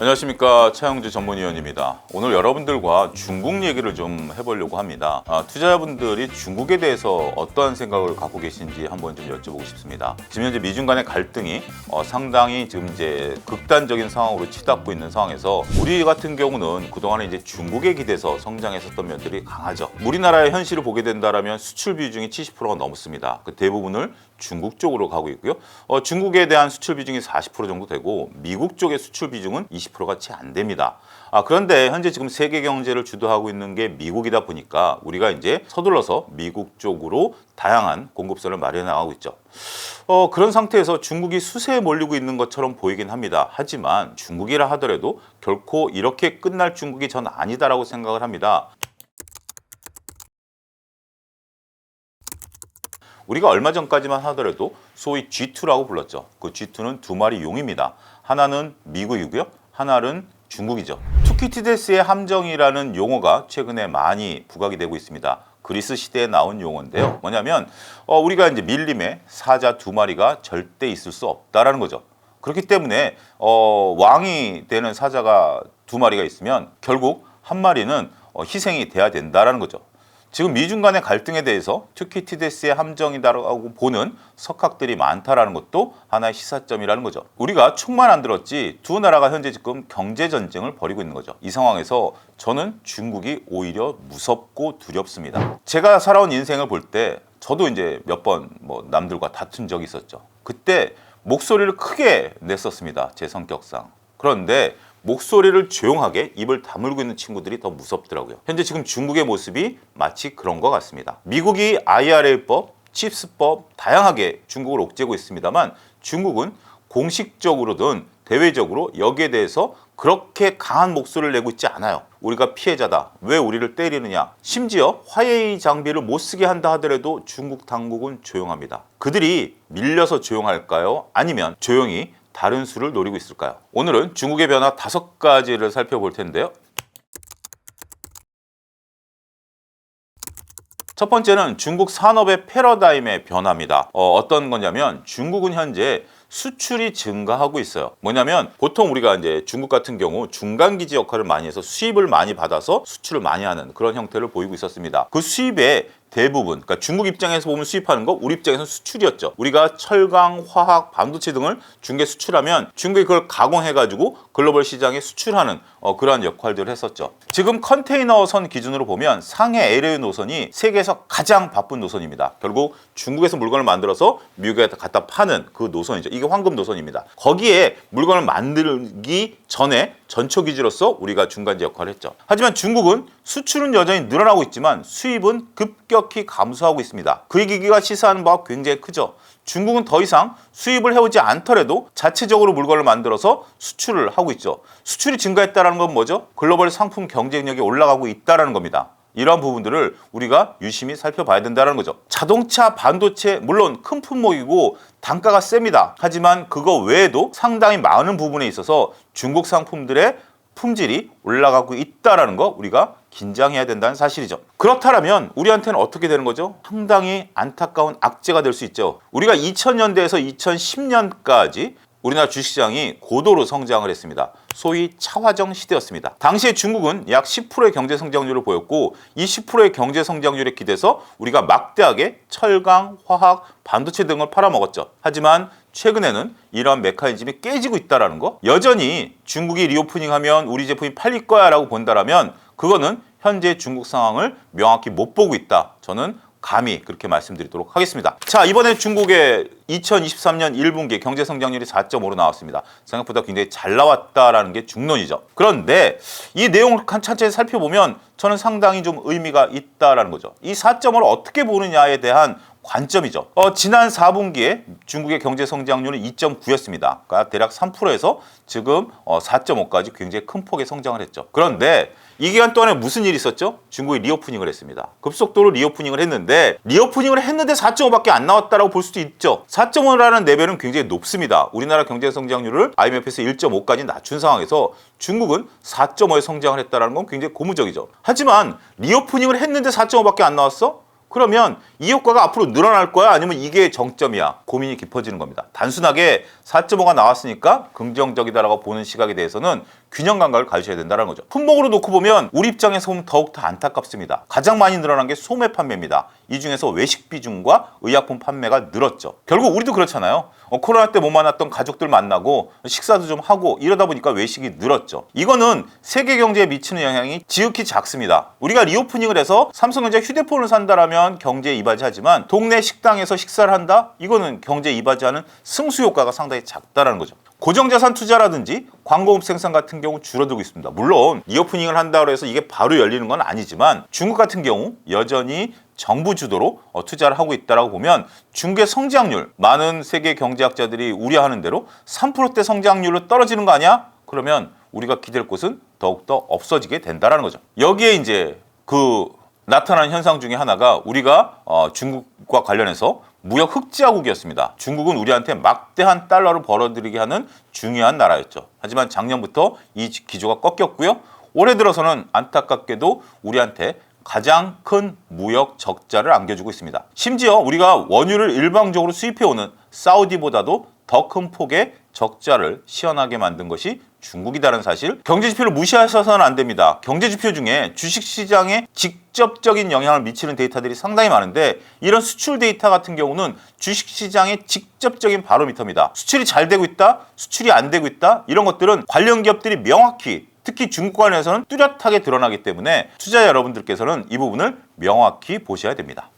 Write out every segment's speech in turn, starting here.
안녕하십니까 차영주 전문위원입니다. 오늘 여러분들과 중국 얘기를 좀 해보려고 합니다. 아, 투자자분들이 중국에 대해서 어떠한 생각을 갖고 계신지 한번 좀 여쭤보고 싶습니다. 지금 현재 미중 간의 갈등이 어, 상당히 지금 이제 극단적인 상황으로 치닫고 있는 상황에서 우리 같은 경우는 그동안에 이제 중국에 기대서 성장했었던 면들이 강하죠. 우리나라의 현실을 보게 된다라면 수출 비중이 70%가 넘습니다. 그 대부분을 중국 쪽으로 가고 있고요. 어, 중국에 대한 수출 비중이 40% 정도 되고 미국 쪽의 수출 비중은 20%가 채 안 됩니다. 아, 그런데 현재 지금 세계 경제를 주도하고 있는 게 미국이다 보니까 우리가 이제 서둘러서 미국 쪽으로 다양한 공급선을 마련해 나가고 있죠. 어, 그런 상태에서 중국이 수세에 몰리고 있는 것처럼 보이긴 합니다. 하지만 중국이라 하더라도 결코 이렇게 끝날 중국이 전 아니다라고 생각을 합니다. 우리가 얼마 전까지만 하더라도 소위 G2라고 불렀죠. 그 G2는 두 마리 용입니다. 하나는 미국이고요. 하나는 중국이죠. 투키티데스의 함정이라는 용어가 최근에 많이 부각이 되고 있습니다. 그리스 시대에 나온 용어인데요. 뭐냐면 어, 우리가 이제 밀림에 사자 두 마리가 절대 있을 수 없다라는 거죠. 그렇기 때문에 어, 왕이 되는 사자가 두 마리가 있으면 결국 한 마리는 어, 희생이 돼야 된다라는 거죠. 지금 미중 간의 갈등에 대해서 투키티데스의 함정이다라고 보는 석학들이 많다라는 것도 하나의 시사점이라는 거죠. 우리가 총만 안 들었지 두 나라가 현재 지금 경제 전쟁을 벌이고 있는 거죠. 이 상황에서 저는 중국이 오히려 무섭고 두렵습니다. 제가 살아온 인생을 볼 때 저도 이제 몇 번 뭐 남들과 다툰 적이 있었죠. 그때 목소리를 크게 냈었습니다. 제 성격상. 그런데 목소리를 조용하게 입을 다물고 있는 친구들이 더 무섭더라고요. 현재 지금 중국의 모습이 마치 그런 것 같습니다. 미국이 IRA법, 칩스법 다양하게 중국을 옥죄고 있습니다만 중국은 공식적으로든 대외적으로 여기에 대해서 그렇게 강한 목소리를 내고 있지 않아요. 우리가 피해자다. 왜 우리를 때리느냐. 심지어 화해의 장비를 못 쓰게 한다 하더라도 중국 당국은 조용합니다. 그들이 밀려서 조용할까요? 아니면 조용히 다른 수를 노리고 있을까요? 오늘은 중국의 변화 다섯 가지를 살펴볼 텐데요. 첫 번째는 중국 산업의 패러다임의 변화입니다. 어, 떤 거냐면 중국은 현재 수출이 증가하고 있어요. 뭐냐면 보통 우리가 이제 중국 같은 경우 중간 기지 역할을 많이 해서 수입을 많이 받아서 수출을 많이 하는 그런 형태를 보이고 있었습니다. 그 수입의 대부분, 그러니까 중국 입장에서 보면 수입하는 거, 우리 입장에서는 수출이었죠. 우리가 철강, 화학, 반도체 등을 중국에 수출하면 중국이 그걸 가공해 가지고 글로벌 시장에 수출하는 어, 그러한 역할들을 했었죠. 지금 컨테이너선 기준으로 보면 상해 LA 노선이 세계에서 가장 바쁜 노선입니다. 결국 중국에서 물건을 만들어서 미국에 갖다 파는 그 노선이죠. 이게 황금 노선입니다. 거기에 물건을 만들기 전에 전초 기지로서 우리가 중간지 역할을 했죠. 하지만 중국은 수출은 여전히 늘어나고 있지만 수입은 급격히 감소하고 있습니다. 그 얘기가 시사하는 바가 굉장히 크죠. 중국은 더 이상 수입을 해오지 않더라도 자체적으로 물건을 만들어서 수출을 하고 있죠. 수출이 증가했다는 건 뭐죠? 글로벌 상품 경쟁력이 올라가고 있다는 겁니다. 이러한 부분들을 우리가 유심히 살펴봐야 된다는 거죠. 자동차, 반도체 물론 큰 품목이고 단가가 셉니다. 하지만 그거 외에도 상당히 많은 부분에 있어서 중국 상품들의 품질이 올라가고 있다라는 거 우리가 긴장해야 된다는 사실이죠. 그렇다면 우리한테는 어떻게 되는 거죠? 상당히 안타까운 악재가 될 수 있죠. 우리가 2000년대에서 2010년까지 우리나라 주식시장이 고도로 성장을 했습니다. 소위 차화정 시대였습니다. 당시에 중국은 약 10%의 경제 성장률을 보였고 이 10%의 경제 성장률에 기대서 우리가 막대하게 철강, 화학, 반도체 등을 팔아먹었죠. 하지만 최근에는 이러한 메커니즘이 깨지고 있다는 거. 여전히 중국이 리오프닝하면 우리 제품이 팔릴 거야라고 본다라면 그거는 현재 중국 상황을 명확히 못 보고 있다. 저는 감히 그렇게 말씀드리도록 하겠습니다. 자, 이번에 중국의 2023년 1분기 경제 성장률이 4.5로 나왔습니다. 생각보다 굉장히 잘 나왔다라는 게 중론이죠. 그런데 이 내용을 천천히 살펴보면 저는 상당히 좀 의미가 있다라는 거죠. 이 4.5를 어떻게 보느냐에 대한 관점이죠. 어, 지난 4분기에 중국의 경제 성장률은 2.9였습니다. 그러니까 대략 3%에서 지금 어, 4.5까지 굉장히 큰 폭의 성장을 했죠. 그런데 이 기간 동안에 무슨 일이 있었죠? 중국이 리오프닝을 했습니다. 급속도로 리오프닝을 했는데 리오프닝을 했는데 4.5밖에 안 나왔다라고 볼 수도 있죠. 4.5라는 레벨은 굉장히 높습니다. 우리나라 경제 성장률을 IMF에서 1.5까지 낮춘 상황에서 중국은 4.5의 성장을 했다는 건 굉장히 고무적이죠. 하지만 리오프닝을 했는데 4.5밖에 안 나왔어? 그러면 이 효과가 앞으로 늘어날 거야? 아니면 이게 정점이야? 고민이 깊어지는 겁니다. 단순하게 4.5가 나왔으니까 긍정적이다라고 보는 시각에 대해서는 균형 감각을 가지셔야 된다는 거죠. 품목으로 놓고 보면 우리 입장에서 보면 더욱더 안타깝습니다. 가장 많이 늘어난 게 소매 판매입니다. 이 중에서 외식 비중과 의약품 판매가 늘었죠. 결국 우리도 그렇잖아요. 어, 코로나 때 못 만났던 가족들 만나고 식사도 좀 하고 이러다 보니까 외식이 늘었죠. 이거는 세계 경제에 미치는 영향이 지극히 작습니다. 우리가 리오프닝을 해서 삼성전자 휴대폰을 산다라면 경제에 이바지하지만 동네 식당에서 식사를 한다? 이거는 경제에 이바지하는 승수 효과가 상당히 작다라는 거죠. 고정자산 투자라든지 광고업 생산 같은 경우 줄어들고 있습니다. 물론 리오프닝을 한다고 해서 이게 바로 열리는 건 아니지만 중국 같은 경우 여전히 정부 주도로 어, 투자를 하고 있다라고 보면 중국의 성장률 많은 세계 경제학자들이 우려하는 대로 3%대 성장률로 떨어지는 거 아니야? 그러면 우리가 기댈 곳은 더욱더 없어지게 된다라는 거죠. 여기에 이제 그 나타나는 현상 중에 하나가 우리가 어, 중국과 관련해서 무역 흑자국이었습니다. 중국은 우리한테 막대한 달러를 벌어들이게 하는 중요한 나라였죠. 하지만 작년부터 이 기조가 꺾였고요. 올해 들어서는 안타깝게도 우리한테 가장 큰 무역 적자를 안겨주고 있습니다. 심지어 우리가 원유를 일방적으로 수입해오는 사우디보다도 더 큰 폭의 적자를 시원하게 만든 것이 중국이다라는 사실 경제 지표를 무시하셔서는 안 됩니다. 경제 지표 중에 주식 시장에 직접적인 영향을 미치는 데이터들이 상당히 많은데 이런 수출 데이터 같은 경우는 주식 시장의 직접적인 바로미터입니다. 수출이 잘 되고 있다, 수출이 안 되고 있다 이런 것들은 관련 기업들이 명확히 특히 중국 관련해서는 뚜렷하게 드러나기 때문에 투자자 여러분들께서는 이 부분을 명확히 보셔야 됩니다.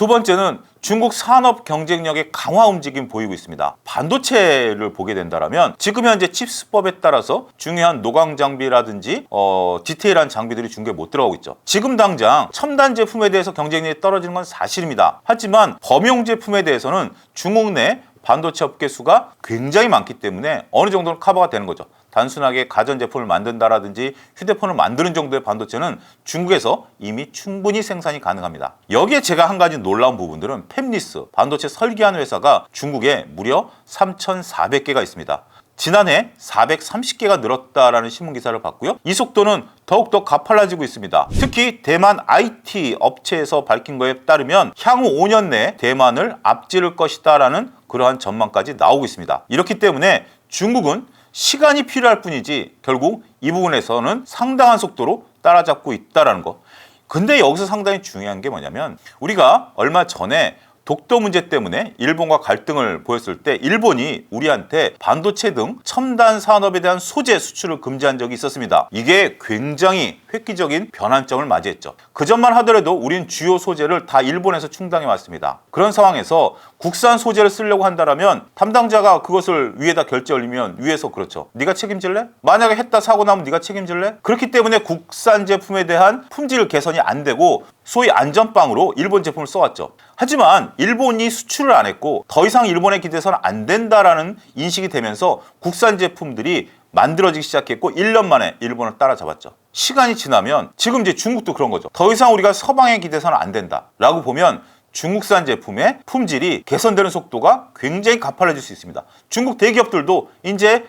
두 번째는 중국 산업 경쟁력의 강화 움직임 보이고 있습니다. 반도체를 보게 된다면 지금 현재 칩스법에 따라서 중요한 노광 장비라든지 어, 디테일한 장비들이 중국에 못 들어가고 있죠. 지금 당장 첨단 제품에 대해서 경쟁력이 떨어지는 건 사실입니다. 하지만 범용 제품에 대해서는 중국 내 반도체 업계 수가 굉장히 많기 때문에 어느 정도는 커버가 되는 거죠. 단순하게 가전제품을 만든다라든지 휴대폰을 만드는 정도의 반도체는 중국에서 이미 충분히 생산이 가능합니다. 여기에 제가 한 가지 놀라운 부분들은 팹리스 반도체 설계하는 회사가 중국에 무려 3,400개가 있습니다. 지난해 430개가 늘었다라는 신문 기사를 봤고요. 이 속도는 더욱더 가팔라지고 있습니다. 특히 대만 IT 업체에서 밝힌 거에 따르면 향후 5년 내에 대만을 앞지를 것이다라는 그러한 전망까지 나오고 있습니다. 이렇기 때문에 중국은 시간이 필요할 뿐이지 결국 이 부분에서는 상당한 속도로 따라잡고 있다라는 것. 근데 여기서 상당히 중요한 게 뭐냐면 우리가 얼마 전에 독도 문제 때문에 일본과 갈등을 보였을 때 일본이 우리한테 반도체 등 첨단 산업에 대한 소재 수출을 금지한 적이 있었습니다. 이게 굉장히 획기적인 변환점을 맞이했죠. 그 전만 하더라도 우린 주요 소재를 다 일본에서 충당해 왔습니다. 그런 상황에서 국산 소재를 쓰려고 한다면 담당자가 그것을 위에다 결제 올리면 위에서 그렇죠. 네가 책임질래? 만약에 했다 사고 나면 네가 책임질래? 그렇기 때문에 국산 제품에 대한 품질 개선이 안 되고 소위 안전빵으로 일본 제품을 써왔죠. 하지만 일본이 수출을 안 했고 더 이상 일본에 기대서는 안 된다라는 인식이 되면서 국산 제품들이 만들어지기 시작했고 1년 만에 일본을 따라잡았죠. 시간이 지나면 지금 이제 중국도 그런 거죠. 더 이상 우리가 서방에 기대서는 안 된다라고 보면 중국산 제품의 품질이 개선되는 속도가 굉장히 가팔라질 수 있습니다. 중국 대기업들도 이제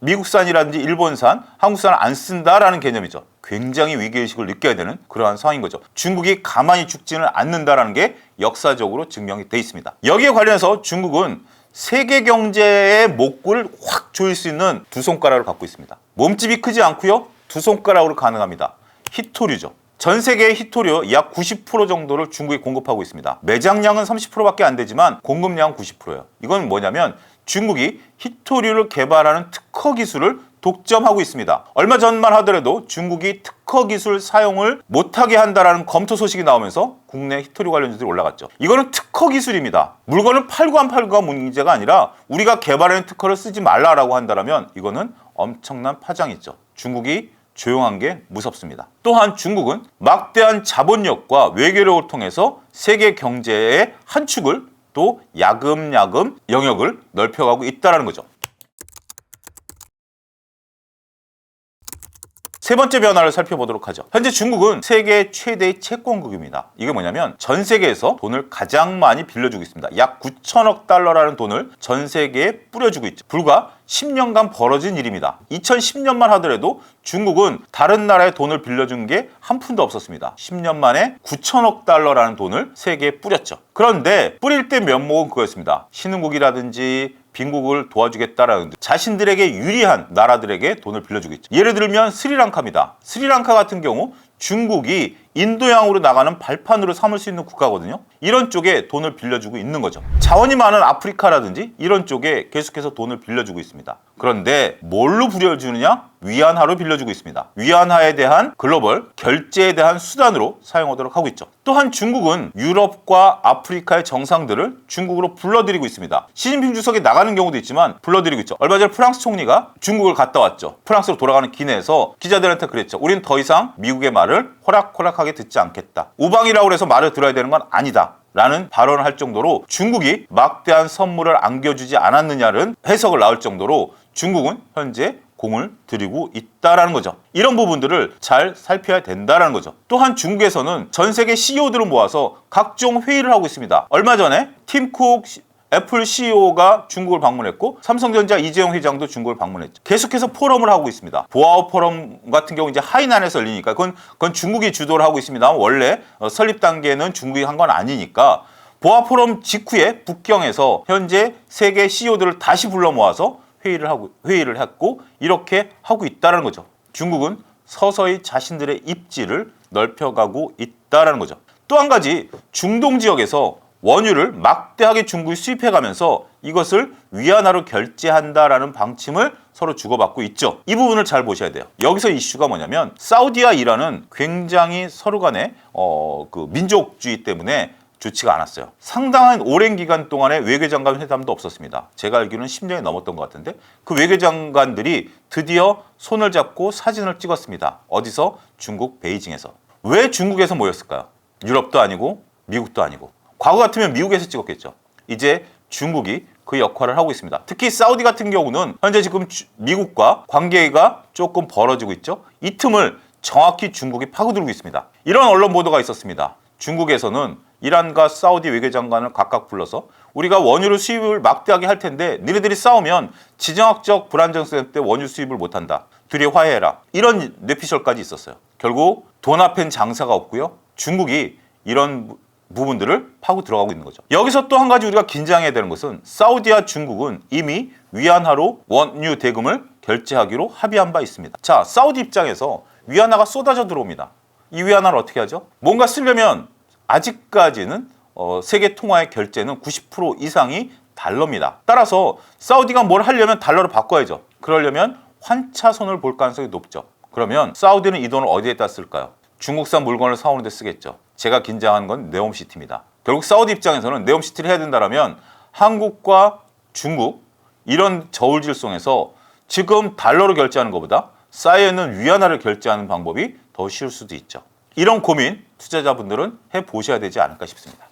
미국산이라든지 일본산, 한국산을 안 쓴다라는 개념이죠. 굉장히 위기의식을 느껴야 되는 그러한 상황인 거죠. 중국이 가만히 죽지는 않는다라는 게 역사적으로 증명이 돼 있습니다. 여기에 관련해서 중국은 세계 경제의 목구를 확 조일 수 있는 두 손가락을 갖고 있습니다. 몸집이 크지 않고요. 두 손가락으로 가능합니다. 히토류죠. 전 세계의 히토류 약 90% 정도를 중국이 공급하고 있습니다. 매장량은 30%밖에 안 되지만 공급량은 90%예요. 이건 뭐냐면 중국이 히토류를 개발하는 특허 기술을 독점하고 있습니다. 얼마 전만 하더라도 중국이 특허 기술 사용을 못하게 한다라는 검토 소식이 나오면서 국내 히토류 관련주들이 올라갔죠. 이거는 특허 기술입니다. 물건을 팔고 안 팔고가 문제가 아니라 우리가 개발하는 특허를 쓰지 말라라고 한다면 이거는 엄청난 파장이죠. 중국이 조용한 게 무섭습니다. 또한 중국은 막대한 자본력과 외교력을 통해서 세계 경제의 한 축을 또 야금야금 영역을 넓혀가고 있다는 거죠. 세 번째 변화를 살펴보도록 하죠. 현재 중국은 세계 최대의 채권국입니다. 이게 뭐냐면 전 세계에서 돈을 가장 많이 빌려주고 있습니다. 약 9천억 달러라는 돈을 전 세계에 뿌려주고 있죠. 불과 10년간 벌어진 일입니다. 2010년만 하더라도 중국은 다른 나라에 돈을 빌려준 게 한 푼도 없었습니다. 10년 만에 9천억 달러라는 돈을 세계에 뿌렸죠. 그런데 뿌릴 때 면목은 그거였습니다. 신흥국이라든지 빈국을 도와주겠다라는 자신들에게 유리한 나라들에게 돈을 빌려주고 있죠. 예를 들면 스리랑카입니다. 스리랑카 같은 경우 중국이 인도양으로 나가는 발판으로 삼을 수 있는 국가거든요. 이런 쪽에 돈을 빌려주고 있는 거죠. 자원이 많은 아프리카라든지 이런 쪽에 계속해서 돈을 빌려주고 있습니다. 그런데 뭘로 빌려주느냐? 위안화로 빌려주고 있습니다. 위안화에 대한 글로벌 결제에 대한 수단으로 사용하도록 하고 있죠. 또한 중국은 유럽과 아프리카의 정상들을 중국으로 불러들이고 있습니다. 시진핑 주석이 나가는 경우도 있지만 불러들이고 있죠. 얼마 전에 프랑스 총리가 중국을 갔다 왔죠. 프랑스로 돌아가는 기내에서 기자들한테 그랬죠. 우리는 더 이상 미국의 말을 호락호락하게 듣지 않겠다. 우방이라고 해서 말을 들어야 되는 건 아니다. 라는 발언을 할 정도로 중국이 막대한 선물을 안겨주지 않았느냐는 해석을 나올 정도로 중국은 현재 공을 들이고 있다라는 거죠. 이런 부분들을 잘 살펴야 된다라는 거죠. 또한 중국에서는 전 세계 CEO들을 모아서 각종 회의를 하고 있습니다. 얼마 전에 팀쿡 애플 CEO가 중국을 방문했고 삼성전자 이재용 회장도 중국을 방문했죠. 계속해서 포럼을 하고 있습니다. 보아오 포럼 같은 경우 이제 하이난에서 열리니까 그건, 그건 중국이 주도를 하고 있습니다. 원래 어, 설립 단계는 중국이 한 건 아니니까 보아 포럼 직후에 북경에서 현재 세계 CEO들을 다시 불러 모아서 회의를 하고 회의를 했고 이렇게 하고 있다라는 거죠. 중국은 서서히 자신들의 입지를 넓혀가고 있다라는 거죠. 또 한 가지 중동 지역에서 원유를 막대하게 중국이 수입해가면서 이것을 위안화로 결제한다라는 방침을 서로 주고받고 있죠. 이 부분을 잘 보셔야 돼요. 여기서 이슈가 뭐냐면 사우디와 이란은 굉장히 서로 간에 어, 그 민족주의 때문에 좋지가 않았어요. 상당한 오랜 기간 동안에 외교장관 회담도 없었습니다. 제가 알기로는 10년이 넘었던 것 같은데 그 외교장관들이 드디어 손을 잡고 사진을 찍었습니다. 어디서? 중국 베이징에서. 왜 중국에서 모였을까요? 유럽도 아니고 미국도 아니고. 과거 같으면 미국에서 찍었겠죠. 이제 중국이 그 역할을 하고 있습니다. 특히 사우디 같은 경우는 현재 지금 주- 미국과 관계가 조금 벌어지고 있죠. 이 틈을 정확히 중국이 파고들고 있습니다. 이런 언론 보도가 있었습니다. 중국에서는 이란과 사우디 외교장관을 각각 불러서 우리가 원유를 수입을 막대하게 할 텐데 니네들이 싸우면 지정학적 불안정성 때문에 원유 수입을 못한다. 둘이 화해해라. 이런 뇌피셜까지 있었어요. 결국 돈 앞엔 장사가 없고요. 중국이 이런 부- 부분들을 파고 들어가고 있는 거죠. 여기서 또 한 가지 우리가 긴장해야 되는 것은 사우디와 중국은 이미 위안화로 원유 대금을 결제하기로 합의한 바 있습니다. 자, 사우디 입장에서 위안화가 쏟아져 들어옵니다. 이 위안화를 어떻게 하죠? 뭔가 쓰려면 아직까지는 어, 세계 통화의 결제는 90% 이상이 달러입니다. 따라서 사우디가 뭘 하려면 달러로 바꿔야죠. 그러려면 환차손을 볼 가능성이 높죠. 그러면 사우디는 이 돈을 어디에다 쓸까요? 중국산 물건을 사오는 데 쓰겠죠. 제가 긴장한 건 네옴시티입니다. 결국 사우디 입장에서는 네옴시티를 해야 된다면 한국과 중국 이런 저울질송에서 지금 달러로 결제하는 것보다 쌓여있는 위안화를 결제하는 방법이 더 쉬울 수도 있죠. 이런 고민 투자자분들은 해 보셔야 되지 않을까 싶습니다.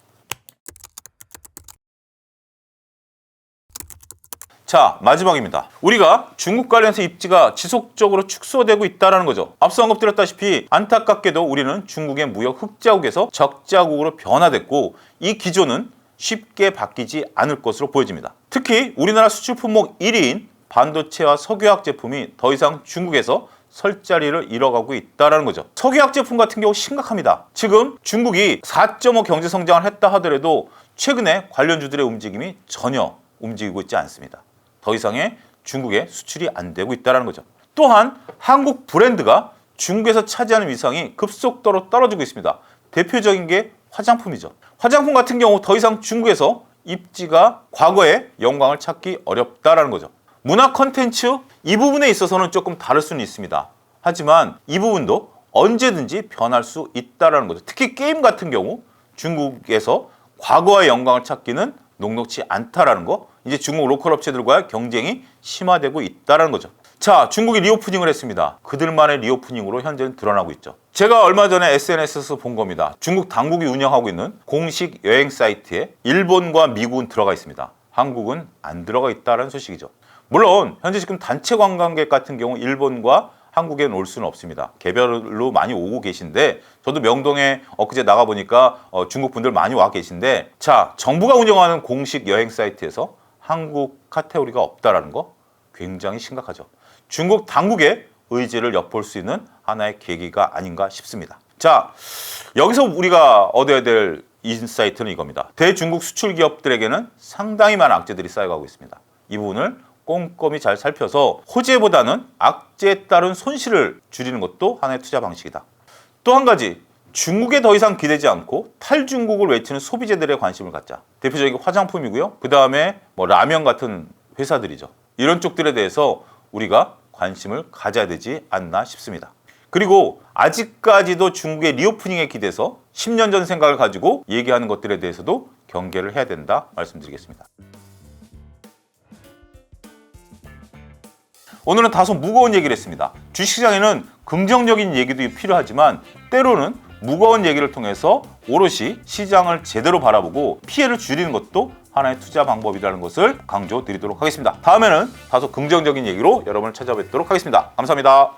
자 마지막입니다. 우리가 중국 관련해서 입지가 지속적으로 축소되고 있다는 거죠. 앞서 언급드렸다시피 안타깝게도 우리는 중국의 무역 흑자국에서 적자국으로 변화됐고 이 기조는 쉽게 바뀌지 않을 것으로 보여집니다. 특히 우리나라 수출 품목 1위인 반도체와 석유화학 제품이 더 이상 중국에서 설 자리를 잃어가고 있다는 거죠. 석유화학 제품 같은 경우 심각합니다. 지금 중국이 4.5 경제 성장을 했다 하더라도 최근에 관련주들의 움직임이 전혀 움직이고 있지 않습니다. 더 이상의 중국에 수출이 안 되고 있다는 거죠. 또한 한국 브랜드가 중국에서 차지하는 위상이 급속도로 떨어지고 있습니다. 대표적인 게 화장품이죠. 화장품 같은 경우 더 이상 중국에서 입지가 과거의 영광을 찾기 어렵다라는 거죠. 문화 컨텐츠 이 부분에 있어서는 조금 다를 수는 있습니다. 하지만 이 부분도 언제든지 변할 수 있다라는 거죠. 특히 게임 같은 경우 중국에서 과거의 영광을 찾기는 녹록치 않다라는 거. 이제 중국 로컬 업체들과의 경쟁이 심화되고 있다라는 거죠. 자, 중국이 리오프닝을 했습니다. 그들만의 리오프닝으로 현재는 드러나고 있죠. 제가 얼마 전에 SNS에서 본 겁니다. 중국 당국이 운영하고 있는 공식 여행 사이트에 일본과 미국은 들어가 있습니다. 한국은 안 들어가 있다는 소식이죠. 물론 현재 지금 단체 관광객 같은 경우 일본과 한국에는 올 수는 없습니다. 개별로 많이 오고 계신데 저도 명동에 엊그제 나가 보니까 어, 중국 분들 많이 와 계신데 자 정부가 운영하는 공식 여행 사이트에서 한국 카테고리가 없다라는 거 굉장히 심각하죠. 중국 당국의 의지를 엿볼 수 있는 하나의 계기가 아닌가 싶습니다. 자 여기서 우리가 얻어야 될 인사이트는 이겁니다. 대중국 수출 기업들에게는 상당히 많은 악재들이 쌓여가고 있습니다. 이 부분을 꼼꼼히 잘 살펴서 호재보다는 악재에 따른 손실을 줄이는 것도 하나의 투자 방식이다. 또 한 가지 중국에 더 이상 기대지 않고 탈중국을 외치는 소비재들에 관심을 갖자. 대표적인 게 화장품이고요. 그 다음에 뭐 라면 같은 회사들이죠. 이런 쪽들에 대해서 우리가 관심을 가져야 되지 않나 싶습니다. 그리고 아직까지도 중국의 리오프닝에 기대서 10년 전 생각을 가지고 얘기하는 것들에 대해서도 경계를 해야 된다 말씀드리겠습니다. 오늘은 다소 무거운 얘기를 했습니다. 주식시장에는 긍정적인 얘기도 필요하지만 때로는 무거운 얘기를 통해서 오롯이 시장을 제대로 바라보고 피해를 줄이는 것도 하나의 투자 방법이라는 것을 강조드리도록 하겠습니다. 다음에는 다소 긍정적인 얘기로 여러분을 찾아뵙도록 하겠습니다. 감사합니다.